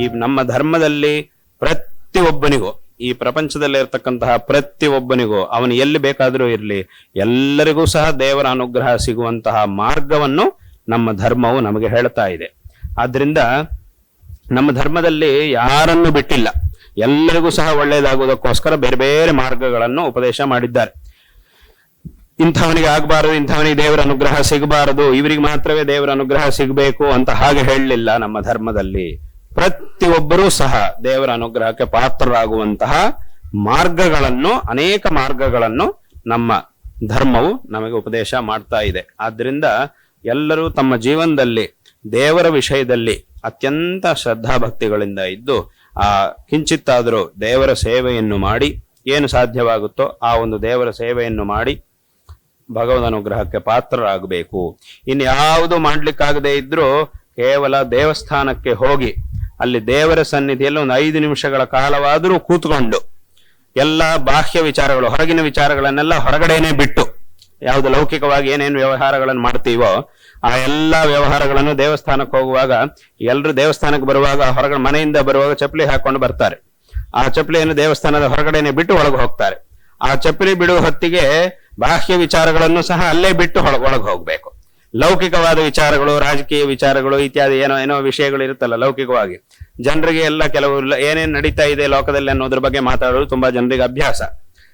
ಈ ನಮ್ಮ ಧರ್ಮದಲ್ಲಿ ಪ್ರತಿಯೊಬ್ಬನಿಗೂ, ಈ ಪ್ರಪಂಚದಲ್ಲಿ ಇರತಕ್ಕಂತಹ ಪ್ರತಿಯೊಬ್ಬನಿಗೂ, ಅವನು ಎಲ್ಲಿ ಬೇಕಾದರೂ ಇರಲಿ, ಎಲ್ಲರಿಗೂ ಸಹ ದೇವರ ಅನುಗ್ರಹ ಸಿಗುವಂತಹ ಮಾರ್ಗವನ್ನು ನಮ್ಮ ಧರ್ಮವು ನಮಗೆ ಹೇಳ್ತಾ ಇದೆ. ಆದ್ರಿಂದ ನಮ್ಮ ಧರ್ಮದಲ್ಲಿ ಯಾರನ್ನು ಬಿಟ್ಟಿಲ್ಲ. ಎಲ್ಲರಿಗೂ ಸಹ ಒಳ್ಳೆಯದಾಗುವುದಕ್ಕೋಸ್ಕರ ಬೇರೆ ಬೇರೆ ಮಾರ್ಗಗಳನ್ನು ಉಪದೇಶ ಮಾಡಿದ್ದಾರೆ. ಇಂಥವನಿಗೆ ಆಗಬಾರದು, ಇಂಥವನಿಗೆ ದೇವರ ಅನುಗ್ರಹ ಸಿಗಬಾರದು, ಇವರಿಗೆ ಮಾತ್ರವೇ ದೇವರ ಅನುಗ್ರಹ ಸಿಗಬೇಕು ಅಂತ ಹಾಗೆ ಹೇಳಲಿಲ್ಲ ನಮ್ಮ ಧರ್ಮದಲ್ಲಿ. ಪ್ರತಿಯೊಬ್ಬರೂ ಸಹ ದೇವರ ಅನುಗ್ರಹಕ್ಕೆ ಪಾತ್ರರಾಗುವಂತಹ ಮಾರ್ಗಗಳನ್ನು, ಅನೇಕ ಮಾರ್ಗಗಳನ್ನು ನಮ್ಮ ಧರ್ಮವು ನಮಗೆ ಉಪದೇಶ ಮಾಡ್ತಾ ಇದೆ. ಆದ್ರಿಂದ ಎಲ್ಲರೂ ತಮ್ಮ ಜೀವನದಲ್ಲಿ, ದೇವರ ವಿಷಯದಲ್ಲಿ ಅತ್ಯಂತ ಶ್ರದ್ಧಾಭಕ್ತಿಗಳಿಂದ ಇದ್ದು, ಆ ಕಿಂಚಿತ್ತಾದರೂ ದೇವರ ಸೇವೆಯನ್ನು ಮಾಡಿ ಏನು ಸಾಧ್ಯವಾಗುತ್ತೋ ಆ ಒಂದು ದೇವರ ಸೇವೆಯನ್ನು ಮಾಡಿ ಭಗವದ್ ಅನುಗ್ರಹಕ್ಕೆ ಪಾತ್ರರಾಗಬೇಕು. ಇನ್ಯಾವುದು ಮಾಡ್ಲಿಕ್ಕಾಗದೇ ಇದ್ರೂ ಕೇವಲ ದೇವಸ್ಥಾನಕ್ಕೆ ಹೋಗಿ ಅಲ್ಲಿ ದೇವರ ಸನ್ನಿಧಿಯಲ್ಲಿ ಒಂದು ಐದು ನಿಮಿಷಗಳ ಕಾಲವಾದರೂ ಕೂತ್ಕೊಂಡು ಎಲ್ಲ ಬಾಹ್ಯ ವಿಚಾರಗಳು, ಹೊರಗಿನ ವಿಚಾರಗಳನ್ನೆಲ್ಲ ಹೊರಗಡೆನೆ ಬಿಟ್ಟು ಯಾವುದು ಲೌಕಿಕವಾಗಿ ಏನೇನು ವ್ಯವಹಾರಗಳನ್ನು ಮಾಡ್ತೀವೋ ಆ ಎಲ್ಲ ವ್ಯವಹಾರಗಳನ್ನು ದೇವಸ್ಥಾನಕ್ಕೆ ಹೋಗುವಾಗ ಎಲ್ಲರೂ ದೇವಸ್ಥಾನಕ್ಕೆ ಬರುವಾಗ, ಹೊರಗಡೆ ಮನೆಯಿಂದ ಬರುವಾಗ ಚಪ್ಪಲಿ ಹಾಕೊಂಡು ಬರ್ತಾರೆ. ಆ ಚಪ್ಪಲಿಯನ್ನು ದೇವಸ್ಥಾನದ ಹೊರಗಡೆನೆ ಬಿಟ್ಟು ಒಳಗೆ ಹೋಗ್ತಾರೆ. ಆ ಚಪ್ಪಲಿ ಬಿಡುವ ಹೊತ್ತಿಗೆ ಬಾಹ್ಯ ವಿಚಾರಗಳನ್ನು ಸಹ ಅಲ್ಲೇ ಬಿಟ್ಟು ಒಳಗೆ ಹೋಗ್ಬೇಕು. ಲೌಕಿಕವಾದ ವಿಚಾರಗಳು, ರಾಜಕೀಯ ವಿಚಾರಗಳು ಇತ್ಯಾದಿ ಏನೋ ಏನೋ ವಿಷಯಗಳು ಇರುತ್ತಲ್ಲ ಲೌಕಿಕವಾಗಿ. ಜನರಿಗೆ ಎಲ್ಲ ಕೆಲವು ಏನೇನು ನಡೀತಾ ಇದೆ ಲೋಕದಲ್ಲಿ ಅನ್ನೋದ್ರ ಬಗ್ಗೆ ಮಾತಾಡೋದು ತುಂಬಾ ಜನರಿಗೆ ಅಭ್ಯಾಸ.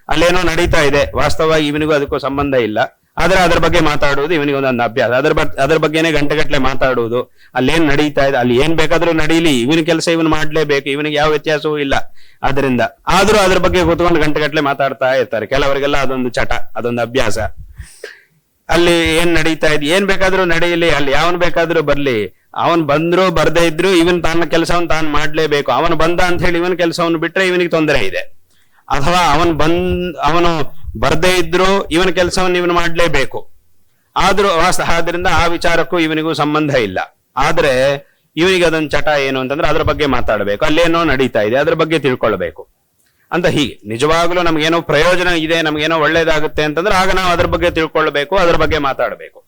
ಅಲ್ಲೇನೋ ನಡೀತಾ ಇದೆ, ವಾಸ್ತವವಾಗಿ ಇವನಿಗೂ ಅದಕ್ಕೂ ಸಂಬಂಧ ಇಲ್ಲ. ಆದ್ರೆ ಅದ್ರ ಬಗ್ಗೆ ಮಾತಾಡುವುದು ಇವನಿಗೆ ಒಂದೊಂದು ಅಭ್ಯಾಸ. ಅದ್ರ ಅದ್ರ ಬಗ್ಗೆನೇ ಗಂಟೆಗಟ್ಟಲೆ ಮಾತಾಡುವುದು ಅಲ್ಲೇನ್ ನಡೀತಾ ಇದೆ, ಅಲ್ಲಿ ಏನ್ ಬೇಕಾದ್ರೂ ನಡೀಲಿ. ಇವನ ಕೆಲಸ ಇವನು ಮಾಡ್ಲೇಬೇಕು, ಇವನಿಗೆ ಯಾವ ವ್ಯತ್ಯಾಸವೂ ಇಲ್ಲ. ಅದರಿಂದ ಆದ್ರೂ ಅದ್ರ ಬಗ್ಗೆ ಕೂತ್ಕೊಂಡು ಗಂಟೆಗಟ್ಟಲೆ ಮಾತಾಡ್ತಾ ಇರ್ತಾರೆ. ಕೆಲವರಿಗೆಲ್ಲ ಅದೊಂದು ಚಟ, ಅದೊಂದು ಅಭ್ಯಾಸ. ಅಲ್ಲಿ ಏನ್ ನಡೀತಾ ಇದೆ, ಏನ್ ಬೇಕಾದ್ರೂ ನಡೆಯಲಿ, ಅಲ್ಲಿ ಯಾವನ್ ಬೇಕಾದ್ರೂ ಬರ್ಲಿ. ಅವನ್ ಬಂದ್ರು ಬರ್ದೇ ಇದ್ರು ಇವನ್ ತನ್ನ ಕೆಲಸವನ್ನ ತಾನು ಮಾಡ್ಲೇಬೇಕು. ಅವನು ಬಂದ ಅಂತ ಹೇಳಿ ಇವನ್ ಕೆಲಸವನ್ನು ಬಿಟ್ರೆ ಇವನಿಗೆ ತೊಂದರೆ ಇದೆ. ಅಥವಾ ಅವನ್ ಬಂದ್, ಅವನು ಬರ್ದೇ ಇದ್ರು ಇವನ ಕೆಲಸವನ್ನು ಇವನು ಮಾಡ್ಲೇಬೇಕು. ಆದ್ರೂ ಆದ್ರಿಂದ ಆ ವಿಚಾರಕ್ಕೂ ಇವನಿಗೂ ಸಂಬಂಧ ಇಲ್ಲ. ಆದ್ರೆ, ಇವನಿಗೆ ಅದೊಂದು ಚಟ ಏನು ಅಂತಂದ್ರೆ ಅದ್ರ ಬಗ್ಗೆ ಮಾತಾಡಬೇಕು. ಅಲ್ಲೇನೋ ನಡೀತಾ ಇದೆ, ಅದ್ರ ಬಗ್ಗೆ ತಿಳ್ಕೊಳ್ಬೇಕು. ಅಂತ ಹೀಗೆ. ನಿಜವಾಗ್ಲೂ ನಮ್ಗೇನೋ ಪ್ರಯೋಜನ ಇದೆ, ನಮ್ಗೇನೋ ಒಳ್ಳೇದಾಗುತ್ತೆ ಅಂತಂದ್ರೆ ಆಗ ನಾವು ಅದ್ರ ಬಗ್ಗೆ ತಿಳ್ಕೊಳ್ಬೇಕು, ಅದ್ರ ಬಗ್ಗೆ ಮಾತಾಡಬೇಕು.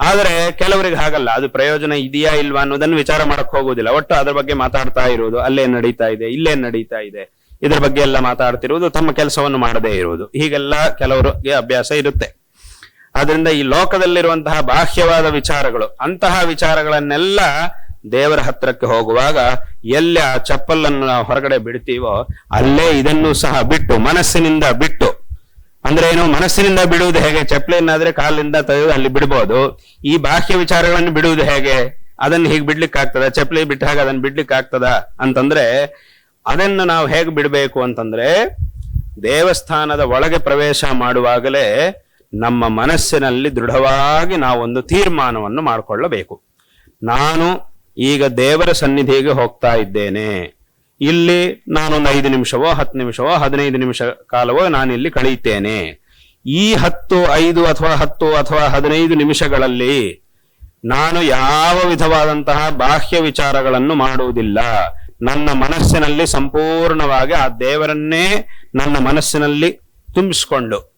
ಆದರೆ ಕೆಲವರಿಗೆ ಹಾಗಲ್ಲ, ಅದು ಪ್ರಯೋಜನ ಇದೆಯಾ ಇಲ್ವಾ ಅನ್ನೋದನ್ನ ವಿಚಾರ ಮಾಡಕ್ ಹೋಗುದಿಲ್ಲ ಒಟ್ಟು ಅದ್ರ ಬಗ್ಗೆ ಮಾತಾಡ್ತಾ ಇರುವುದು, ಅಲ್ಲೇ ನಡೀತಾ ಇದೆ, ಇಲ್ಲೇ ನಡೀತಾ ಇದೆ, ಇದ್ರ ಬಗ್ಗೆ ಎಲ್ಲ ಮಾತಾಡ್ತಿರುವುದು, ತಮ್ಮ ಕೆಲಸವನ್ನು ಮಾಡದೇ ಇರುವುದು. ಹೀಗೆಲ್ಲ ಕೆಲವರಿಗೆ ಅಭ್ಯಾಸ ಇರುತ್ತೆ. ಆದ್ರಿಂದ ಈ ಲೋಕದಲ್ಲಿರುವಂತಹ ಬಾಹ್ಯವಾದ ವಿಚಾರಗಳು, ಅಂತಹ ವಿಚಾರಗಳನ್ನೆಲ್ಲ ದೇವರ ಹತ್ರಕ್ಕೆ ಹೋಗುವಾಗ ಎಲ್ಲಿ ಆ ಚಪ್ಪಲನ್ನು ನಾವು ಹೊರಗಡೆ ಬಿಡ್ತೀವೋ ಅಲ್ಲೇ ಇದನ್ನು ಸಹ ಬಿಟ್ಟು ಮನಸ್ಸಿನಿಂದ ಬಿಟ್ಟು. ಅಂದ್ರೆ ಏನು, ಮನಸ್ಸಿನಿಂದ ಬಿಡುವುದು ಹೇಗೆ? ಚಪ್ಪಲೆಯನ್ನಾದ್ರೆ ಕಾಲಿಂದ ತೆಗೆದು ಅಲ್ಲಿ ಬಿಡ್ಬೋದು. ಈ ಬಾಹ್ಯ ವಿಚಾರಗಳನ್ನು ಬಿಡುವುದು ಹೇಗೆ? ಅದನ್ನು ಹೀಗೆ ಬಿಡ್ಲಿಕ್ಕೆ ಆಗ್ತದ? ಚಪ್ಪಲಿ ಬಿಟ್ಟ ಹಾಗೆ ಅದನ್ನು ಬಿಡ್ಲಿಕ್ಕೆ ಆಗ್ತದ? ಅಂತಂದ್ರೆ, ಅದನ್ನು ನಾವು ಹೇಗೆ ಬಿಡಬೇಕು ಅಂತಂದ್ರೆ, ದೇವಸ್ಥಾನದ ಒಳಗೆ ಪ್ರವೇಶ ಮಾಡುವಾಗಲೇ ನಮ್ಮ ಮನಸ್ಸಿನಲ್ಲಿ ದೃಢವಾಗಿ ನಾವೊಂದು ತೀರ್ಮಾನವನ್ನು ಮಾಡಿಕೊಳ್ಳಬೇಕು. ನಾನು ಈಗ ದೇವರ ಸನ್ನಿಧಿಗೆ ಹೋಗ್ತಾ ಇದ್ದೇನೆ. ಇಲ್ಲಿ ನಾನೊಂದು ಐದು ನಿಮಿಷವೋ, ಹತ್ತು ನಿಮಿಷವೋ, ಹದಿನೈದು ನಿಮಿಷ ಕಾಲವೋ ಇಲ್ಲಿ ಕಳೆಯುತ್ತೇನೆ. ಈ ಹತ್ತು, ಐದು ಅಥವಾ ಹತ್ತು ಅಥವಾ ಹದಿನೈದು ನಿಮಿಷಗಳಲ್ಲಿ ನಾನು ಯಾವ ವಿಧವಾದಂತಹ ಬಾಹ್ಯ ವಿಚಾರಗಳನ್ನು ಮಾಡುವುದಿಲ್ಲ. ನನ್ನ ಮನಸ್ಸಿನಲ್ಲಿ ಸಂಪೂರ್ಣವಾಗಿ ಆ ದೇವರನ್ನೇ ನನ್ನ ಮನಸ್ಸಿನಲ್ಲಿ ತುಂಬಿಸಿಕೊಂಡು,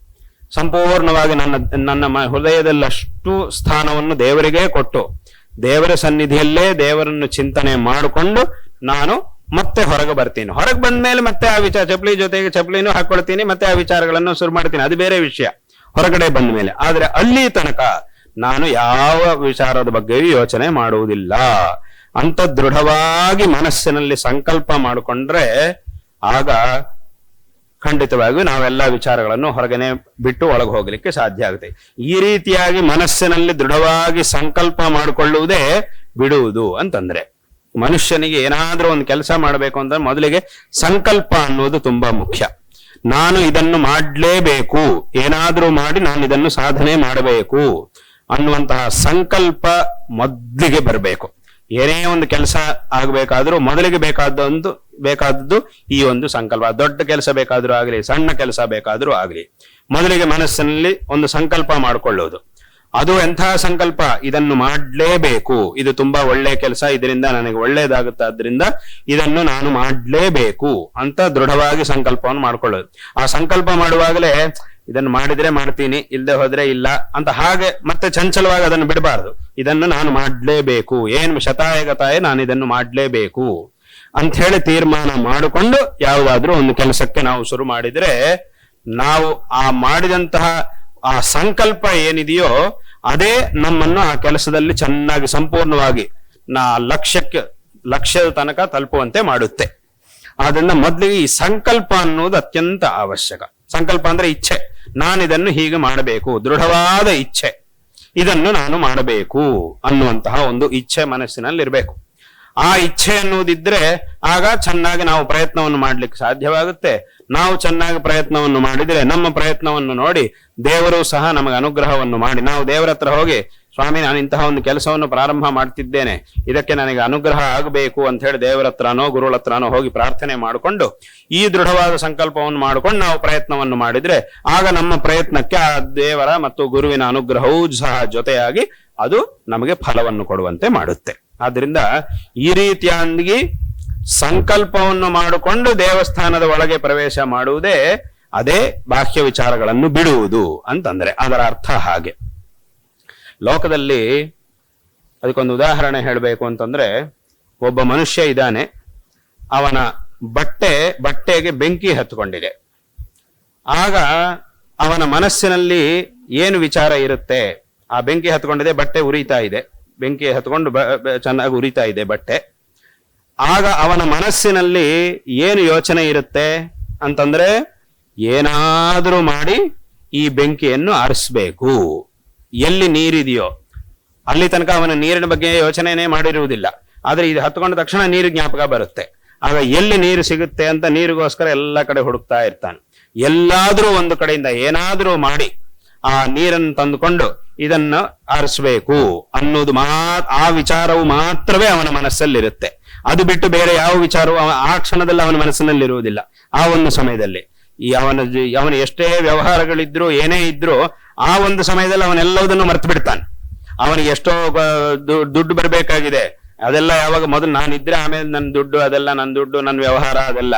ಸಂಪೂರ್ಣವಾಗಿ ನನ್ನ ನನ್ನ ಹೃದಯದಲ್ಲಷ್ಟು ಸ್ಥಾನವನ್ನು ದೇವರಿಗೇ ಕೊಟ್ಟು ದೇವರ ಸನ್ನಿಧಿಯಲ್ಲೇ ದೇವರನ್ನು ಚಿಂತನೆ ಮಾಡಿಕೊಂಡು ನಾನು ಮತ್ತೆ ಹೊರಗೆ ಬರ್ತೀನಿ. ಹೊರಗೆ ಬಂದ ಮೇಲೆ ಮತ್ತೆ ಆ ವಿಚಾರ, ಚಪ್ಪಲಿ ಜೊತೆಗೆ ಚಪ್ಪಲಿನೂ ಹಾಕೊಳ್ತೀನಿ, ಮತ್ತೆ ಆ ವಿಚಾರಗಳನ್ನು ಶುರು ಮಾಡ್ತೀನಿ. ಅದು ಬೇರೆ ವಿಷಯ. ಹೊರಗಡೆ ಬಂದ ಮೇಲೆ ಆದ್ರೆ ಅಲ್ಲಿ ತನಕ ನಾನು ಯಾವ ವಿಚಾರದ ಬಗ್ಗೆಯೂ ಯೋಚನೆ ಮಾಡುವುದಿಲ್ಲ. ಅಂತ ದೃಢವಾಗಿ ಮನಸ್ಸಿನಲ್ಲಿ ಸಂಕಲ್ಪ ಮಾಡಿಕೊಂಡ್ರೆ ಆಗ ಖಂಡಿತವಾಗಿಯೂ ನಾವೆಲ್ಲ ವಿಚಾರಗಳನ್ನು ಹೊರಗನೆ ಬಿಟ್ಟು ಒಳಗೆ ಹೋಗಲಿಕ್ಕೆ ಸಾಧ್ಯ ಆಗುತ್ತೆ. ಈ ರೀತಿಯಾಗಿ ಮನಸ್ಸಿನಲ್ಲಿ ದೃಢವಾಗಿ ಸಂಕಲ್ಪ ಮಾಡಿಕೊಳ್ಳುವುದೇ ಬಿಡುವುದು ಅಂತಂದ್ರೆ. ಮನುಷ್ಯನಿಗೆ ಏನಾದ್ರೂ ಒಂದು ಕೆಲಸ ಮಾಡಬೇಕು ಅಂತ ಮೊದಲಿಗೆ ಸಂಕಲ್ಪ ಅನ್ನೋದು ತುಂಬಾ ಮುಖ್ಯ. ನಾನು ಇದನ್ನು ಮಾಡಲೇಬೇಕು. ಏನಾದ್ರೂ ಮಾಡಿ ನಾನು ಇದನ್ನು ಸಾಧನೆ ಮಾಡಬೇಕು ಅನ್ನುವಂತಹ ಸಂಕಲ್ಪ ಮೊದಲಿಗೆ ಬರಬೇಕು. ಏನೇ ಒಂದು ಕೆಲಸ ಆಗ್ಬೇಕಾದ್ರೂ ಮೊದಲಿಗೆ ಬೇಕಾದೊಂದು, ಬೇಕಾದದ್ದು ಈ ಒಂದು ಸಂಕಲ್ಪ. ದೊಡ್ಡ ಕೆಲಸ ಬೇಕಾದ್ರೂ ಆಗಲಿ, ಸಣ್ಣ ಕೆಲಸ ಬೇಕಾದ್ರೂ ಆಗಲಿ. ಮೊದಲಿಗೆ ಮನಸ್ಸಿನಲ್ಲಿ ಒಂದು ಸಂಕಲ್ಪ ಮಾಡಿಕೊಳ್ಳುವುದು ಅದು ಎಂತಹ ಸಂಕಲ್ಪ? ಇದನ್ನು ಮಾಡಲೇಬೇಕು. ಇದು ತುಂಬಾ ಒಳ್ಳೆ ಕೆಲಸ, ಇದರಿಂದ ನನಗೆ ಒಳ್ಳೇದಾಗುತ್ತೆ ಆದ್ದರಿಂದ ಇದನ್ನು ನಾನು ಮಾಡಲೇಬೇಕು ಅಂತ ದೃಢವಾಗಿ ಸಂಕಲ್ಪವನ್ನು ಮಾಡ್ಕೊಳ್ಳೋದು. ಆ ಸಂಕಲ್ಪ ಮಾಡುವಾಗಲೇ, ಇದನ್ನು ಮಾಡಿದ್ರೆ ಮಾಡ್ತೀನಿ ಇಲ್ಲದೆ ಹೋದ್ರೆ ಇಲ್ಲ ಅಂತ ಹಾಗೆ ಮತ್ತೆ ಚಂಚಲವಾಗಿ ಅದನ್ನು ಬಿಡಬಾರದು. ಇದನ್ನು ನಾನು ಮಾಡಲೇಬೇಕು. ಏನು ಶತಾಯಗತಾಯ ನಾನು ಇದನ್ನು ಮಾಡಲೇಬೇಕು. ಅಂತ ಹೇಳಿ ತೀರ್ಮಾನ ಮಾಡಿಕೊಂಡು ಯಾವುದಾದ್ರೂ ಒಂದು ಕೆಲಸಕ್ಕೆ ನಾವು ಶುರು ಮಾಡಿದ್ರೆ ನಾವು ಆ ಮಾಡಿದಂತಹ ಆ ಸಂಕಲ್ಪ ಏನಿದೆಯೋ ಅದೇ ನಮ್ಮನ್ನು ಆ ಕೆಲಸದಲ್ಲಿ ಚೆನ್ನಾಗಿ ಸಂಪೂರ್ಣವಾಗಿ ನಾ ಲಕ್ಷ್ಯಕ್ಕೆ, ಲಕ್ಷ್ಯದ ತನಕ ತಲುಪುವಂತೆ ಮಾಡುತ್ತೆ. ಆದ್ರಿಂದ ಮೊದಲಿಗೆ ಈ ಸಂಕಲ್ಪ ಅನ್ನೋದು ಅತ್ಯಂತ ಅವಶ್ಯಕ. ಸಂಕಲ್ಪ ಅಂದ್ರೆ ಇಚ್ಛೆ. ನಾನಿದನ್ನು ಹೀಗೆ ಮಾಡಬೇಕು. ದೃಢವಾದ ಇಚ್ಛೆ. ಇದನ್ನು ನಾನು ಮಾಡಬೇಕು ಅನ್ನುವಂತಹ ಒಂದು ಇಚ್ಛೆ ಮನಸ್ಸಿನಲ್ಲಿರಬೇಕು. ಆ ಇಚ್ಛೆ ಅನ್ನುವುದಿದ್ರೆ ಆಗ ಚೆನ್ನಾಗಿ ನಾವು ಪ್ರಯತ್ನವನ್ನು ಮಾಡ್ಲಿಕ್ಕೆ ಸಾಧ್ಯವಾಗುತ್ತೆ. ನಾವು ಚೆನ್ನಾಗಿ ಪ್ರಯತ್ನವನ್ನು ಮಾಡಿದ್ರೆ ನಮ್ಮ ಪ್ರಯತ್ನವನ್ನು ನೋಡಿ ದೇವರು ಸಹ ನಮಗೆ ಅನುಗ್ರಹವನ್ನು ಮಾಡಿ. ನಾವು ದೇವರ ಹತ್ರ ಹೋಗಿ ಸ್ವಾಮಿ, ನಾನು ಇಂತಹ ಒಂದು ಕೆಲಸವನ್ನು ಪ್ರಾರಂಭ ಮಾಡ್ತಿದ್ದೇನೆ. ಇದಕ್ಕೆ ನನಗೆ ಅನುಗ್ರಹ ಆಗಬೇಕು ಅಂತ ಹೇಳಿ ದೇವರ ಹತ್ರನೋ, ಗುರುಗಳ ಹತ್ರನೋ ಹೋಗಿ ಪ್ರಾರ್ಥನೆ ಮಾಡಿಕೊಂಡು, ಈ ದೃಢವಾದ ಸಂಕಲ್ಪವನ್ನು ಮಾಡಿಕೊಂಡು ನಾವು ಪ್ರಯತ್ನವನ್ನು ಮಾಡಿದ್ರೆ, ಆಗ ನಮ್ಮ ಪ್ರಯತ್ನಕ್ಕೆ ಆ ದೇವರ ಮತ್ತು ಗುರುವಿನ ಅನುಗ್ರಹವೂ ಸಹ ಜೊತೆಯಾಗಿ ಅದು ನಮಗೆ ಫಲವನ್ನು ಕೊಡುವಂತೆ ಮಾಡುತ್ತೆ. ಆದ್ರಿಂದ ಈ ರೀತಿಯಾಗಿ ಸಂಕಲ್ಪವನ್ನು ಮಾಡಿಕೊಂಡು ದೇವಸ್ಥಾನದ ಒಳಗೆ ಪ್ರವೇಶ ಮಾಡುವುದೇ ಅದೇ ಬಾಹ್ಯ ವಿಚಾರಗಳನ್ನು ಬಿಡುವುದು ಅಂತಂದ್ರೆ, ಅದರ ಅರ್ಥ ಹಾಗೆ. ಲೋಕದಲ್ಲಿ ಅದಕ್ಕೊಂದು ಉದಾಹರಣೆ ಹೇಳಬೇಕು ಅಂತಂದ್ರೆ, ಒಬ್ಬ ಮನುಷ್ಯ ಇದ್ದಾನೆ, ಅವನ ಬಟ್ಟೆ, ಬಟ್ಟೆಗೆ ಬೆಂಕಿ ಹತ್ಕೊಂಡಿದೆ. ಆಗ ಅವನ ಮನಸ್ಸಿನಲ್ಲಿ ಏನು ವಿಚಾರ ಇರುತ್ತೆ? ಆ ಬೆಂಕಿ ಹತ್ಕೊಂಡಿದೆ, ಬಟ್ಟೆ ಉರಿತಾ ಇದೆ. ಬೆಂಕಿ ಹತ್ಕೊಂಡು ಚೆನ್ನಾಗಿ ಉರಿತಾ ಇದೆ ಬಟ್ಟೆ. ಆಗ ಅವನ ಮನಸ್ಸಿನಲ್ಲಿ ಏನು ಯೋಚನೆ ಇರುತ್ತೆ? ಅಂತಂದ್ರೆ, ಏನಾದರೂ ಮಾಡಿ ಈ ಬೆಂಕಿಯನ್ನು ಆರಿಸ್ಬೇಕು. ಎಲ್ಲಿ ನೀರಿದೆಯೋ ಅಲ್ಲಿ ತನಕ ಅವನ ನೀರಿನ ಬಗ್ಗೆ ಯೋಚನೆನೇ ಮಾಡಿರುವುದಿಲ್ಲ. ಆದ್ರೆ ಇದು ಹತ್ಕೊಂಡ ತಕ್ಷಣ ನೀರು ಜ್ಞಾಪಕ ಬರುತ್ತೆ. ಆಗ ಎಲ್ಲಿ ನೀರು ಸಿಗುತ್ತೆ ಅಂತ ನೀರಿಗೋಸ್ಕರ ಎಲ್ಲ ಕಡೆ ಹುಡುಕ್ತಾ ಇರ್ತಾನೆ. ಎಲ್ಲಾದ್ರೂ ಒಂದು ಕಡೆಯಿಂದ ಏನಾದ್ರೂ ಮಾಡಿ ಆ ನೀರನ್ನು ತಂದುಕೊಂಡು ಇದನ್ನು ಆರಿಸ್ಬೇಕು ಅನ್ನೋದು ಮಾ ಆ ವಿಚಾರವು ಮಾತ್ರವೇ ಅವನ ಮನಸ್ಸಲ್ಲಿರುತ್ತೆ. ಅದು ಬಿಟ್ಟು ಬೇರೆ ಯಾವ ವಿಚಾರವು ಆ ಕ್ಷಣದಲ್ಲಿ ಅವನ ಮನಸ್ಸಿನಲ್ಲಿರುವುದಿಲ್ಲ. ಆ ಒಂದು ಸಮಯದಲ್ಲಿ ಈ ಅವನ ಅವನ ಎಷ್ಟೇ ವ್ಯವಹಾರಗಳಿದ್ರು ಏನೇ ಇದ್ರು ಆ ಒಂದು ಸಮಯದಲ್ಲಿ ಅವನೆಲ್ಲವುದನ್ನು ಮರ್ತು ಬಿಡ್ತಾನೆ ಅವನಿಗೆ ಎಷ್ಟೋ ದುಡ್ಡು ಬರಬೇಕಾಗಿದೆ. ಅದೆಲ್ಲ ಯಾವಾಗ ಮೊದಲು ನಾನಿದ್ರೆ ಆಮೇಲೆ ನನ್ನ ದುಡ್ಡು, ಅದೆಲ್ಲ ನನ್ನ ದುಡ್ಡು ನನ್ನ ವ್ಯವಹಾರ, ಅದೆಲ್ಲ.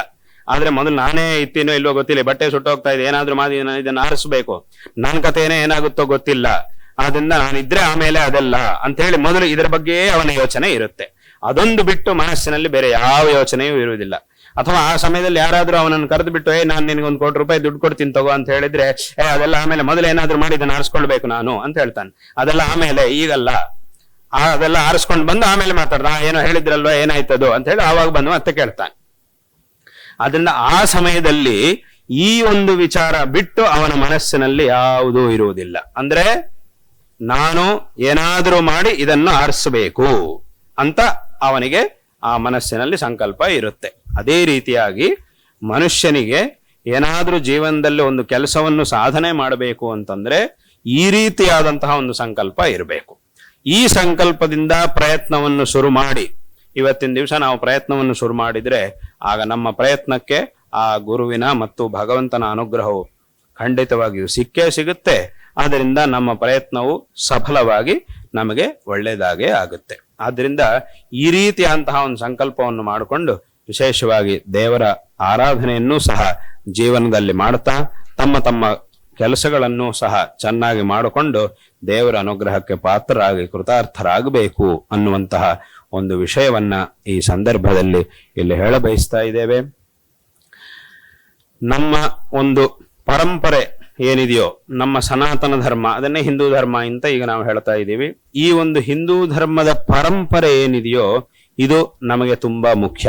ಆದ್ರೆ ಮೊದಲು ನಾನೇ ಇತ್ತೀನೋ ಇಲ್ವೋ ಗೊತ್ತಿಲ್ಲ. ಬಟ್ಟೆ ಸುಟ್ಟೋಗ್ತಾ ಇದೆ, ಏನಾದ್ರೂ ಮಾಡಿ ನಾನು ಇದನ್ನು ಆರಿಸಬೇಕು. ನನ್ನ ಕಥೆನೇ ಏನಾಗುತ್ತೋ ಗೊತ್ತಿಲ್ಲ. ಆದ್ರಿಂದ ನಾನಿದ್ರೆ ಆಮೇಲೆ ಅದೆಲ್ಲ ಅಂತ ಹೇಳಿ ಮೊದಲು ಇದರ ಬಗ್ಗೆಯೇ ಅವನ ಯೋಚನೆ ಇರುತ್ತೆ. ಅದೊಂದು ಬಿಟ್ಟು ಮನಸ್ಸಿನಲ್ಲಿ ಬೇರೆ ಯಾವ ಯೋಚನೆಯೂ ಇರುವುದಿಲ್ಲ. ಅಥವಾ ಆ ಸಮಯದಲ್ಲಿ ಯಾರಾದ್ರೂ ಅವನನ್ನು ಕರೆದು ಬಿಟ್ಟು ಏ, ನಾನು ನಿನಗೆ ಒಂದು ಕೋಟಿ ರೂಪಾಯಿ ದುಡ್ಡು ಕೊಡ್ತೀನಿ ತಗೋ ಅಂತ ಹೇಳಿದ್ರೆ, ಏ, ಅದೆಲ್ಲ ಆಮೇಲೆ ಮೊದಲು ಏನಾದ್ರೂ ಮಾಡಿ ಇದನ್ನ ಆರಿಸ್ಕೊಳ್ಬೇಕು ನಾನು ಅಂತ ಹೇಳ್ತಾನೆ. ಅದೆಲ್ಲ ಆಮೇಲೆ ಈಗಲ್ಲ. ಆ, ಅದೆಲ್ಲ ಆರಿಸ್ಕೊಂಡು ಬಂದು ಆಮೇಲೆ ಮಾತಾಡ್ದ. ಏನೋ ಹೇಳಿದ್ರಲ್ವಾ ಏನಾಯ್ತದು ಅಂತ ಹೇಳಿ ಆವಾಗ ಬಂದು ಮತ್ತೆ ಕೇಳ್ತಾನೆ. ಅದರಿಂದ ಆ ಸಮಯದಲ್ಲಿ ಈ ಒಂದು ವಿಚಾರ ಬಿಟ್ಟು ಅವನ ಮನಸ್ಸಿನಲ್ಲಿ ಯಾವುದೂ ಇರುವುದಿಲ್ಲ. ಅಂದ್ರೆ, ನಾನು ಏನಾದರೂ ಮಾಡಿ ಇದನ್ನು ಆರಿಸಬೇಕು ಅಂತ ಅವನಿಗೆ ಆ ಮನಸ್ಸಿನಲ್ಲಿ ಸಂಕಲ್ಪ ಇರುತ್ತೆ. ಅದೇ ರೀತಿಯಾಗಿ ಮನುಷ್ಯನಿಗೆ ಏನಾದರೂ ಜೀವನದಲ್ಲಿ ಒಂದು ಕೆಲಸವನ್ನು ಸಾಧನೆ ಮಾಡಬೇಕು ಅಂತಂದ್ರೆ ಈ ರೀತಿಯಾದಂತಹ ಒಂದು ಸಂಕಲ್ಪ ಇರಬೇಕು. ಈ ಸಂಕಲ್ಪದಿಂದ ಪ್ರಯತ್ನವನ್ನು ಶುರು ಮಾಡಿ, ಇವತ್ತಿನ ದಿವಸ ನಾವು ಪ್ರಯತ್ನವನ್ನು ಶುರು ಮಾಡಿದ್ರೆ ಆಗ ನಮ್ಮ ಪ್ರಯತ್ನಕ್ಕೆ ಆ ಗುರುವಿನ ಮತ್ತು ಭಗವಂತನ ಅನುಗ್ರಹವು ಖಂಡಿತವಾಗಿಯೂ ಸಿಕ್ಕೇ ಸಿಗುತ್ತೆ. ಆದ್ದರಿಂದ ನಮ್ಮ ಪ್ರಯತ್ನವು ಸಫಲವಾಗಿ ನಮಗೆ ಒಳ್ಳೆಯದಾಗೇ ಆಗುತ್ತೆ. ಆದ್ದರಿಂದ ಈ ರೀತಿಯಂತಹ ಒಂದು ಸಂಕಲ್ಪವನ್ನು ಮಾಡಿಕೊಂಡು ವಿಶೇಷವಾಗಿ ದೇವರ ಆರಾಧನೆಯನ್ನು ಸಹ ಜೀವನದಲ್ಲಿ ಮಾಡುತ್ತಾ ತಮ್ಮ ತಮ್ಮ ಕೆಲಸಗಳನ್ನು ಸಹ ಚೆನ್ನಾಗಿ ಮಾಡಿಕೊಂಡು ದೇವರ ಅನುಗ್ರಹಕ್ಕೆ ಪಾತ್ರರಾಗಿ, ಕೃತಾರ್ಥರಾಗಬೇಕು ಅನ್ನುವಂತಹ ಒಂದು ವಿಷಯವನ್ನ ಈ ಸಂದರ್ಭದಲ್ಲಿ ಇಲ್ಲಿ ಹೇಳ ಬಯಸ್ತಾ ಇದ್ದೇವೆ. ನಮ್ಮ ಒಂದು ಪರಂಪರೆ ಏನಿದೆಯೋ, ನಮ್ಮ ಸನಾತನ ಧರ್ಮ, ಅದನ್ನೇ ಹಿಂದೂ ಧರ್ಮ ಅಂತ ಈಗ ನಾವು ಹೇಳ್ತಾ ಇದ್ದೀವಿ. ಈ ಒಂದು ಹಿಂದೂ ಧರ್ಮದ ಪರಂಪರೆ ಏನಿದೆಯೋ, ಇದು ನಮಗೆ ತುಂಬಾ ಮುಖ್ಯ.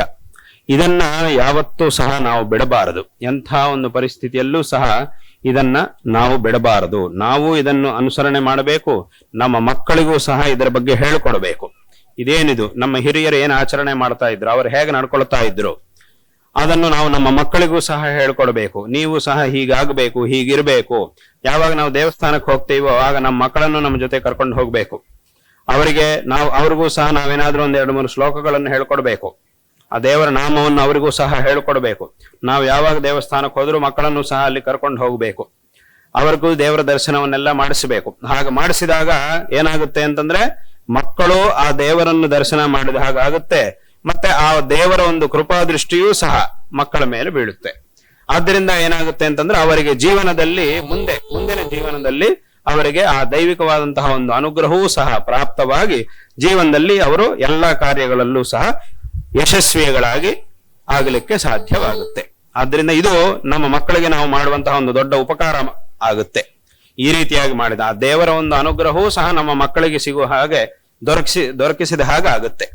ಇದನ್ನ ಯಾವತ್ತೂ ಸಹ ನಾವು ಬಿಡಬಾರದು. ಎಂಥ ಒಂದು ಪರಿಸ್ಥಿತಿಯಲ್ಲೂ ಸಹ ಇದನ್ನ ನಾವು ಬಿಡಬಾರದು. ನಾವು ಇದನ್ನು ಅನುಸರಣೆ ಮಾಡಬೇಕು, ನಮ್ಮ ಮಕ್ಕಳಿಗೂ ಸಹ ಇದರ ಬಗ್ಗೆ ಹೇಳಿಕೊಡಬೇಕು. ಇದೇನಿದು? ನಮ್ಮ ಹಿರಿಯರು ಏನು ಆಚರಣೆ ಮಾಡ್ತಾ ಇದ್ರು? ಅವರು ಹೇಗೆ ನಡ್ಕೊಳ್ತಾ ಇದ್ರು? ಅದನ್ನು ನಾವು ನಮ್ಮ ಮಕ್ಕಳಿಗೂ ಸಹ ಹೇಳ್ಕೊಡ್ಬೇಕು. ನೀವು ಸಹ ಹೀಗಾಗಬೇಕು, ಹೀಗಿರಬೇಕು. ಯಾವಾಗ ನಾವು ದೇವಸ್ಥಾನಕ್ಕೆ ಹೋಗ್ತೀವೋ ಆಗ ನಮ್ಮ ಮಕ್ಕಳನ್ನು ನಮ್ಮ ಜೊತೆ ಕರ್ಕೊಂಡು ಹೋಗ್ಬೇಕು. ಅವರಿಗೆ ನಾವು, ಅವ್ರಿಗೂ ಸಹ ನಾವೇನಾದ್ರೂ ಒಂದ್ ಎರಡು ಮೂರು ಶ್ಲೋಕಗಳನ್ನು ಹೇಳ್ಕೊಡ್ಬೇಕು. ಆ ದೇವರ ನಾಮವನ್ನು ಅವರಿಗೂ ಸಹ ಹೇಳ್ಕೊಡ್ಬೇಕು. ನಾವು ಯಾವಾಗ ದೇವಸ್ಥಾನಕ್ಕೆ ಹೋದರೂ ಮಕ್ಕಳನ್ನು ಸಹ ಅಲ್ಲಿ ಕರ್ಕೊಂಡು ಹೋಗಬೇಕು. ಅವರಿಗೂ ದೇವರ ದರ್ಶನವನ್ನೆಲ್ಲ ಮಾಡಿಸಬೇಕು. ಹಾಗೆ ಮಾಡಿಸಿದಾಗ ಏನಾಗುತ್ತೆ ಅಂತಂದ್ರೆ ಮಕ್ಕಳು ಆ ದೇವರನ್ನು ದರ್ಶನ ಮಾಡಿದ ಹಾಗಾಗುತ್ತೆ ಮತ್ತೆ ಆ ದೇವರ ಒಂದು ಕೃಪಾ ದೃಷ್ಟಿಯೂ ಸಹ ಮಕ್ಕಳ ಮೇಲೆ ಬೀಳುತ್ತೆ. ಆದ್ದರಿಂದ ಏನಾಗುತ್ತೆ ಅಂತಂದ್ರೆ ಅವರಿಗೆ ಜೀವನದಲ್ಲಿ ಮುಂದೆ, ಮುಂದಿನ ಜೀವನದಲ್ಲಿ ಅವರಿಗೆ ಆ ದೈವಿಕವಾದಂತಹ ಒಂದು ಅನುಗ್ರಹವೂ ಸಹ ಪ್ರಾಪ್ತವಾಗಿ ಜೀವನದಲ್ಲಿ ಅವರು ಎಲ್ಲಾ ಕಾರ್ಯಗಳಲ್ಲೂ ಸಹ ಯಶಸ್ವಿಗಳಾಗಿ ಆಗಲಿಕ್ಕೆ ಸಾಧ್ಯವಾಗುತ್ತೆ. ಆದ್ರಿಂದ ಇದು ನಮ್ಮ ಮಕ್ಕಳಿಗೆ ನಾವು ಮಾಡುವಂತಹ ಒಂದು ದೊಡ್ಡ ಉಪಕಾರ ಆಗುತ್ತೆ. ಈ ರೀತಿಯಾಗಿ ಮಾಡಿದ ಆ ದೇವರ ಒಂದು ಅನುಗ್ರಹವೂ ಸಹ ನಮ್ಮ ಮಕ್ಕಳಿಗೆ ಸಿಗುವ ಹಾಗೆ ದೊರಕಿಸಿ, ದೊರಕಿಸಿದ ಹಾಗೆ ಆಗುತ್ತೆ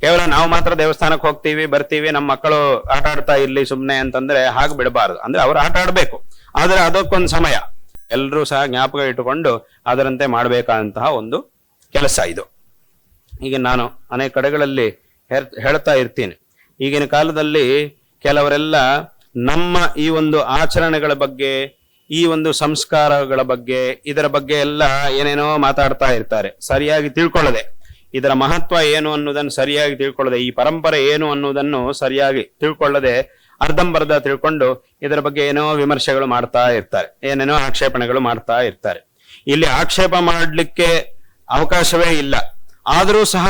ಕೇವಲ ನಾವು ಮಾತ್ರ ದೇವಸ್ಥಾನಕ್ಕೆ ಹೋಗ್ತೀವಿ, ಬರ್ತೀವಿ, ನಮ್ಮ ಮಕ್ಕಳು ಆಟ ಆಡ್ತಾ ಇರ್ಲಿ ಸುಮ್ಮನೆ ಅಂತಂದ್ರೆ ಹಾಗೆ ಬಿಡಬಾರದು. ಅಂದ್ರೆ ಅವ್ರು ಆಟ ಆಡಬೇಕು. ಆದ್ರೆ ಅದಕ್ಕೊಂದು ಸಮಯ. ಎಲ್ಲರೂ ಸಹ ಜ್ಞಾಪಕ ಇಟ್ಟುಕೊಂಡು ಅದರಂತೆ ಮಾಡಬೇಕಾದಂತಹ ಒಂದು ಕೆಲಸ ಇದು. ಈಗ ನಾನು ಅನೇಕ ಕಡೆಗಳಲ್ಲಿ ಹೇಳ್ತಾ ಇರ್ತೀನಿ. ಈಗಿನ ಕಾಲದಲ್ಲಿ ಕೆಲವರೆಲ್ಲ ನಮ್ಮ ಈ ಒಂದು ಆಚರಣೆಗಳ ಬಗ್ಗೆ, ಈ ಒಂದು ಸಂಸ್ಕಾರಗಳ ಬಗ್ಗೆ, ಇದರ ಬಗ್ಗೆ ಎಲ್ಲ ಏನೇನೋ ಮಾತಾಡ್ತಾ ಇರ್ತಾರೆ. ಸರಿಯಾಗಿ ತಿಳ್ಕೊಳ್ಳದೆ. ಇದರ ಮಹತ್ವ ಏನು ಅನ್ನೋದನ್ನು ಸರಿಯಾಗಿ ತಿಳ್ಕೊಳ್ಳದೆ. ಈ ಪರಂಪರೆ ಏನು ಅನ್ನೋದನ್ನು ಸರಿಯಾಗಿ ತಿಳ್ಕೊಳ್ಳದೆ, ಅರ್ಧಂಬರ್ಧ ತಿಳ್ಕೊಂಡು ಇದರ ಬಗ್ಗೆ ಏನೋ ವಿಮರ್ಶೆಗಳು ಮಾಡ್ತಾ ಇರ್ತಾರೆ. ಏನೇನೋ ಆಕ್ಷೇಪಣೆಗಳು ಮಾಡ್ತಾ ಇರ್ತಾರೆ. ಇಲ್ಲಿ ಆಕ್ಷೇಪ ಮಾಡಲಿಕ್ಕೆ ಅವಕಾಶವೇ ಇಲ್ಲ. ಆದರೂ ಸಹ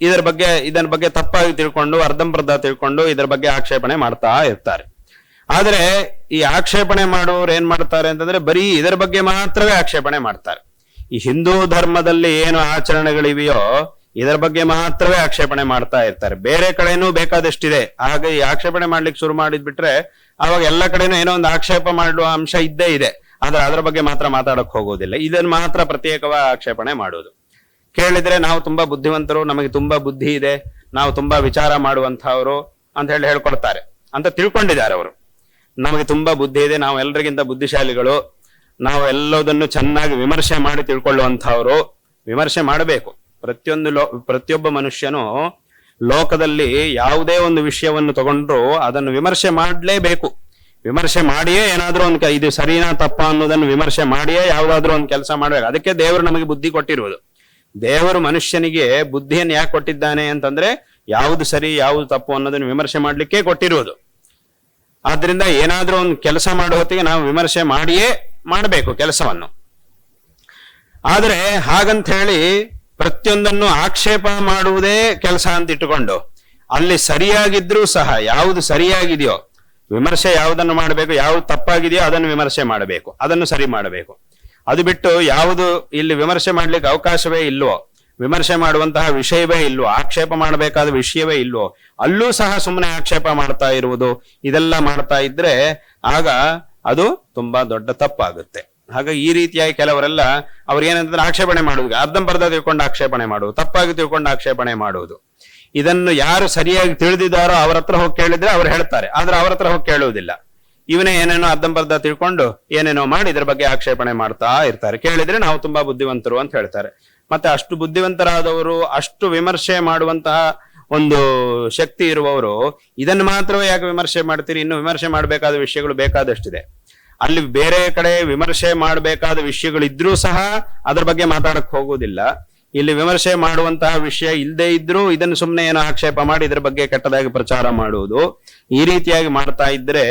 ಇದರ ಬಗ್ಗೆ ಇದರ ಬಗ್ಗೆ ತಪ್ಪಾಗಿ ತಿಳ್ಕೊಂಡು, ಅರ್ಧಂಬರ್ಧ ತಿಳ್ಕೊಂಡು ಇದರ ಬಗ್ಗೆ ಆಕ್ಷೇಪಣೆ ಮಾಡ್ತಾ ಇರ್ತಾರೆ. ಆದ್ರೆ ಈ ಆಕ್ಷೇಪಣೆ ಮಾಡುವವರು ಏನ್ ಮಾಡ್ತಾರೆ ಅಂತಂದ್ರೆ ಬರೀ ಇದರ ಬಗ್ಗೆ ಮಾತ್ರವೇ ಆಕ್ಷೇಪಣೆ ಮಾಡ್ತಾರೆ. ಈ ಹಿಂದೂ ಧರ್ಮದಲ್ಲಿ ಏನು ಆಚರಣೆಗಳಿವೆಯೋ ಇದರ ಬಗ್ಗೆ ಮಾತ್ರವೇ ಆಕ್ಷೇಪಣೆ ಮಾಡ್ತಾ ಇರ್ತಾರೆ. ಬೇರೆ ಕಡೆನೂ ಬೇಕಾದಷ್ಟಿದೆ. ಹಾಗೆ ಈ ಆಕ್ಷೇಪಣೆ ಮಾಡ್ಲಿಕ್ಕೆ ಶುರು ಮಾಡಿದ್ಬಿಟ್ರೆ ಅವಾಗ ಎಲ್ಲ ಕಡೆನೂ ಏನೋ ಒಂದು ಆಕ್ಷೇಪ ಮಾಡುವ ಅಂಶ ಇದ್ದೇ ಇದೆ. ಆದ್ರೆ ಅದರ ಬಗ್ಗೆ ಮಾತ್ರ ಮಾತಾಡಕ್ ಹೋಗೋದಿಲ್ಲ. ಇದನ್ನ ಮಾತ್ರ ಪ್ರತ್ಯೇಕವಾಗಿ ಆಕ್ಷೇಪಣೆ ಮಾಡೋದು ಕೇಳಿದ್ರೆ ನಾವು ತುಂಬಾ ಬುದ್ಧಿವಂತರು, ನಮಗೆ ತುಂಬಾ ಬುದ್ಧಿ ಇದೆ, ನಾವು ತುಂಬಾ ವಿಚಾರ ಮಾಡುವಂತಹವರು ಅಂತ ಹೇಳಿ ಹೇಳ್ಕೊಡ್ತಾರೆ ಅಂತ ತಿಳ್ಕೊಂಡಿದ್ದಾರೆ ಅವರು. ನಮಗೆ ತುಂಬಾ ಬುದ್ಧಿ ಇದೆ, ನಾವು ಎಲ್ಲರಿಗಿಂತ ಬುದ್ಧಿಶಾಲಿಗಳು, ನಾವು ಎಲ್ಲದನ್ನು ಚೆನ್ನಾಗಿ ವಿಮರ್ಶೆ ಮಾಡಿ ತಿಳ್ಕೊಳ್ಳುವಂತಹವರು ವಿಮರ್ಶೆ ಮಾಡಬೇಕು. ಪ್ರತಿಯೊಂದು ಲೋ, ಪ್ರತಿಯೊಬ್ಬ ಮನುಷ್ಯನು ಲೋಕದಲ್ಲಿ ಯಾವುದೇ ಒಂದು ವಿಷಯವನ್ನು ತಗೊಂಡ್ರು ಅದನ್ನು ವಿಮರ್ಶೆ ಮಾಡಲೇಬೇಕು. ವಿಮರ್ಶೆ ಮಾಡಿಯೇ ಏನಾದ್ರೂ ಒಂದು ಇದು ಸರಿನಾ ತಪ್ಪ ಅನ್ನೋದನ್ನು ವಿಮರ್ಶೆ ಮಾಡಿಯೇ ಯಾವುದಾದ್ರೂ ಒಂದು ಕೆಲಸ ಮಾಡಬೇಕು. ಅದಕ್ಕೆ ದೇವರು ನಮಗೆ ಬುದ್ಧಿ ಕೊಟ್ಟಿರುವುದು. ದೇವರು ಮನುಷ್ಯನಿಗೆ ಬುದ್ಧಿಯನ್ನು ಯಾಕೆ ಕೊಟ್ಟಿದ್ದಾನೆ ಅಂತಂದ್ರೆ ಯಾವುದು ಸರಿ, ಯಾವುದು ತಪ್ಪು ಅನ್ನೋದನ್ನು ವಿಮರ್ಶೆ ಮಾಡಲಿಕ್ಕೆ ಕೊಟ್ಟಿರುವುದು. ಆದ್ರಿಂದ ಏನಾದ್ರೂ ಒಂದು ಕೆಲಸ ಮಾಡೋ ಹೊತ್ತಿಗೆ ನಾವು ವಿಮರ್ಶೆ ಮಾಡಿಯೇ ಮಾಡಬೇಕು ಕೆಲಸವನ್ನು. ಆದರೆ ಹಾಗಂತ ಹೇಳಿ ಪ್ರತಿಯೊಂದನ್ನು ಆಕ್ಷೇಪ ಮಾಡುವುದೇ ಕೆಲಸ ಅಂತ ಇಟ್ಟುಕೊಂಡು, ಅಲ್ಲಿ ಸರಿಯಾಗಿದ್ರೂ ಸಹ, ಯಾವುದು ಸರಿಯಾಗಿದೆಯೋ, ವಿಮರ್ಶೆ ಯಾವುದನ್ನು ಮಾಡಬೇಕು, ಯಾವುದು ತಪ್ಪಾಗಿದೆಯೋ ಅದನ್ನು ವಿಮರ್ಶೆ ಮಾಡಬೇಕು, ಅದನ್ನು ಸರಿ ಮಾಡಬೇಕು. ಅದು ಬಿಟ್ಟು ಯಾವುದು ಇಲ್ಲಿ ವಿಮರ್ಶೆ ಮಾಡ್ಲಿಕ್ಕೆ ಅವಕಾಶವೇ ಇಲ್ವೋ, ವಿಮರ್ಶೆ ಮಾಡುವಂತಹ ವಿಷಯವೇ ಇಲ್ವೋ, ಆಕ್ಷೇಪ ಮಾಡಬೇಕಾದ ವಿಷಯವೇ ಇಲ್ವೋ, ಅಲ್ಲೂ ಸಹ ಸುಮ್ಮನೆ ಆಕ್ಷೇಪ ಮಾಡ್ತಾ ಇರುವುದು, ಇದೆಲ್ಲ ಮಾಡ್ತಾ ಇದ್ರೆ ಆಗ ಅದು ತುಂಬಾ ದೊಡ್ಡ ತಪ್ಪಾಗುತ್ತೆ. ಹಾಗಾಗಿ ಈ ರೀತಿಯಾಗಿ ಕೆಲವರೆಲ್ಲ ಅವ್ರು ಏನಂತಂದ್ರೆ ಆಕ್ಷೇಪಣೆ ಮಾಡುವುದು ಅರ್ಧಂಬರ್ಧ ತಿಳ್ಕೊಂಡು ಆಕ್ಷೇಪಣೆ ಮಾಡುವುದು, ತಪ್ಪಾಗಿ ತಿಳ್ಕೊಂಡು ಆಕ್ಷೇಪಣೆ ಮಾಡುವುದು. ಇದನ್ನು ಯಾರು ಸರಿಯಾಗಿ ತಿಳಿದಿದ್ದಾರೋ ಅವ್ರ ಹತ್ರ ಹೋಗಿ ಕೇಳಿದ್ರೆ ಅವ್ರು ಹೇಳ್ತಾರೆ, ಆದ್ರೆ ಅವ್ರ ಹತ್ರ ಹೋಗಿ ಕೇಳುವುದಿಲ್ಲ. ಇವನೇ ಏನೇನೋ ಅರ್ಧಂಬರ್ಧ ತಿಳ್ಕೊಂಡು ಏನೇನೋ ಮಾಡಿ ಇದ್ರ ಬಗ್ಗೆ ಆಕ್ಷೇಪಣೆ ಮಾಡ್ತಾ ಇರ್ತಾರೆ. ಕೇಳಿದ್ರೆ ನಾವು ತುಂಬಾ ಬುದ್ಧಿವಂತರು ಅಂತ ಹೇಳ್ತಾರೆ. ಮತ್ತೆ ಅಷ್ಟು ಬುದ್ಧಿವಂತರಾದವರು, ಅಷ್ಟು ವಿಮರ್ಶೆ ಮಾಡುವಂತಹ ಒಂದು ಶಕ್ತಿ ಇರುವವರು, ಇದನ್ನು ಮಾತ್ರವೇ ಯಾಕೆ ವಿಮರ್ಶೆ ಮಾಡ್ತೀರಿ? ಇನ್ನು ವಿಮರ್ಶೆ ಮಾಡಬೇಕಾದ ವಿಷಯಗಳು ಬೇಕಾದಷ್ಟಿದೆ. ಅಲ್ಲಿ ಬೇರೆ ಕಡೆ ವಿಮರ್ಶೆ ಮಾಡಬೇಕಾದ ವಿಷಯಗಳಿದ್ರೂ ಸಹ ಅದ್ರ ಬಗ್ಗೆ ಮಾತಾಡಕ್ ಹೋಗುವುದಿಲ್ಲ. ಇಲ್ಲಿ ವಿಮರ್ಶೆ ಮಾಡುವಂತಹ ವಿಷಯ ಇಲ್ಲದೆ ಇದ್ರೂ ಇದನ್ನು ಸುಮ್ಮನೆ ಏನೋ ಆಕ್ಷೇಪ ಮಾಡಿ ಇದ್ರ ಬಗ್ಗೆ ಕೆಟ್ಟದಾಗಿ ಪ್ರಚಾರ ಮಾಡುವುದು. ಈ ರೀತಿಯಾಗಿ ಮಾಡ್ತಾ ಇದ್ರೆ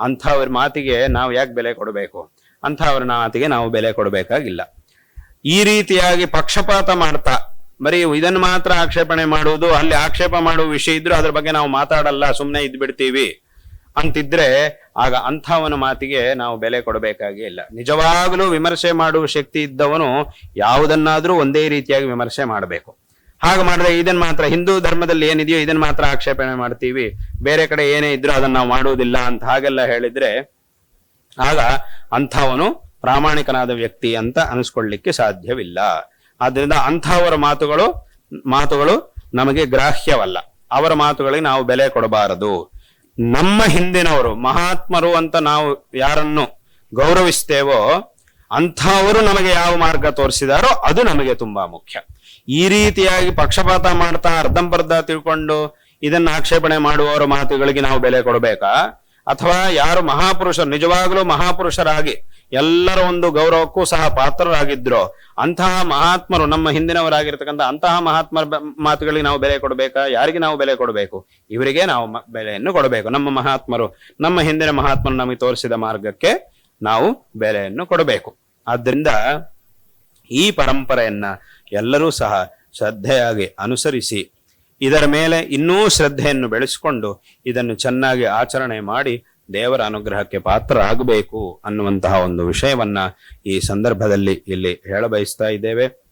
ಅಂಥವ್ರ ಮಾತಿಗೆ ನಾವು ಯಾಕೆ ಬೆಲೆ ಕೊಡಬೇಕು? ಅಂಥವ್ರ ಮಾತಿಗೆ ನಾವು ಬೆಲೆ ಕೊಡಬೇಕಾಗಿಲ್ಲ. ಈ ರೀತಿಯಾಗಿ ಪಕ್ಷಪಾತ ಮಾಡ್ತಾ, ಬರೀ ಇದನ್ನು ಮಾತ್ರ ಆಕ್ಷೇಪಣೆ ಮಾಡುವುದು, ಅಲ್ಲಿ ಆಕ್ಷೇಪ ಮಾಡುವ ವಿಷಯ ಇದ್ರೂ ಅದ್ರ ಬಗ್ಗೆ ನಾವು ಮಾತಾಡಲ್ಲ ಸುಮ್ಮನೆ ಇದ್ಬಿಡ್ತೀವಿ ಅಂತಿದ್ರೆ ಆಗ ಅಂಥವನ ಮಾತಿಗೆ ನಾವು ಬೆಲೆ ಕೊಡಬೇಕಾಗಿ ಇಲ್ಲ. ನಿಜವಾಗಲೂ ವಿಮರ್ಶೆ ಮಾಡುವ ಶಕ್ತಿ ಇದ್ದವನು ಯಾವುದನ್ನಾದ್ರೂ ಒಂದೇ ರೀತಿಯಾಗಿ ವಿಮರ್ಶೆ ಮಾಡಬೇಕು. ಹಾಗೆ ಮಾಡಿದ್ರೆ ಇದನ್ನ ಮಾತ್ರ, ಹಿಂದೂ ಧರ್ಮದಲ್ಲಿ ಏನಿದೆಯೋ ಇದನ್ನ ಮಾತ್ರ ಆಕ್ಷೇಪಣೆ ಮಾಡ್ತೀವಿ. ಬೇರೆ ಕಡೆ ಏನೇ ಇದ್ರೂ ಅದನ್ನ ನಾವು ಮಾಡುವುದಿಲ್ಲ ಅಂತ ಹಾಗೆಲ್ಲ ಹೇಳಿದ್ರೆ, ಆಗ ಅಂಥವನು ಪ್ರಾಮಾಣಿಕನಾದ ವ್ಯಕ್ತಿ ಅಂತ ಅನಿಸ್ಕೊಳ್ಳಿಕ್ಕೆ ಸಾಧ್ಯವಿಲ್ಲ. ಆದ್ರಿಂದ ಅಂಥವರ ಮಾತುಗಳು ಮಾತುಗಳು ನಮಗೆ ಗ್ರಾಹ್ಯವಲ್ಲ. ಅವರ ಮಾತುಗಳಿಗೆ ನಾವು ಬೆಲೆ ಕೊಡಬಾರದು. ನಮ್ಮ ಹಿಂದಿನವರು, ಮಹಾತ್ಮರು ಅಂತ ನಾವು ಯಾರನ್ನು ಗೌರವಿಸ್ತೇವೋ, ಅಂಥವರು ನಮಗೆ ಯಾವ ಮಾರ್ಗ ತೋರಿಸಿದಾರೋ ಅದು ನಮಗೆ ತುಂಬಾ ಮುಖ್ಯ. ಈ ರೀತಿಯಾಗಿ ಪಕ್ಷಪಾತ ಮಾಡ್ತಾ ಅರ್ಧಂಬರ್ಧ ತಿಳ್ಕೊಂಡು ಇದನ್ನ ಆಕ್ಷೇಪಣೆ ಮಾಡುವವರ ಮಾತುಗಳಿಗೆ ನಾವು ಬೆಲೆ ಕೊಡಬೇಕಾ? ಅಥವಾ ಯಾರು ಮಹಾಪುರುಷರು ನಿಜವಾಗ್ಲೂ ಮಹಾಪುರುಷರಾಗಿ ಎಲ್ಲರ ಒಂದು ಗೌರವಕ್ಕೂ ಸಹ ಪಾತ್ರರಾಗಿದ್ರು, ಅಂತಹ ಮಹಾತ್ಮರು ನಮ್ಮ ಹಿಂದಿನವರಾಗಿರ್ತಕ್ಕಂಥ ಅಂತಹ ಮಹಾತ್ಮರ ಮಾತುಗಳಿಗೆ ನಾವು ಬೆಲೆ ಕೊಡಬೇಕಾ? ಯಾರಿಗೆ ನಾವು ಬೆಲೆ ಕೊಡಬೇಕು? ಇವರಿಗೆ ನಾವು ಬೆಲೆಯನ್ನು ಕೊಡಬೇಕು. ನಮ್ಮ ಮಹಾತ್ಮರು, ನಮ್ಮ ಹಿಂದಿನ ಮಹಾತ್ಮರು ನಮಗೆ ತೋರಿಸಿದ ಮಾರ್ಗಕ್ಕೆ ನಾವು ಬೆಲೆಯನ್ನು ಕೊಡಬೇಕು. ಆದ್ದರಿಂದ ಈ ಪರಂಪರೆಯನ್ನ ಎಲ್ಲರೂ ಸಹ ಶ್ರದ್ಧೆಯಾಗಿ ಅನುಸರಿಸಿ ಇದರ ಮೇಲೆ ಇನ್ನೂ ಶ್ರದ್ಧೆಯನ್ನು ಬೆಳೆಸಿಕೊಂಡು ಇದನ್ನು ಚೆನ್ನಾಗಿ ಆಚರಣೆ ಮಾಡಿ ದೇವರ ಅನುಗ್ರಹಕ್ಕೆ ಪಾತ್ರರಾಗಬೇಕು ಅನ್ನುವಂತಹ ಒಂದು ವಿಷಯವನ್ನ ಈ ಸಂದರ್ಭದಲ್ಲಿ ಇಲ್ಲಿ ಹೇಳಬಯಸ್ತಾ ಇದ್ದೇವೆ.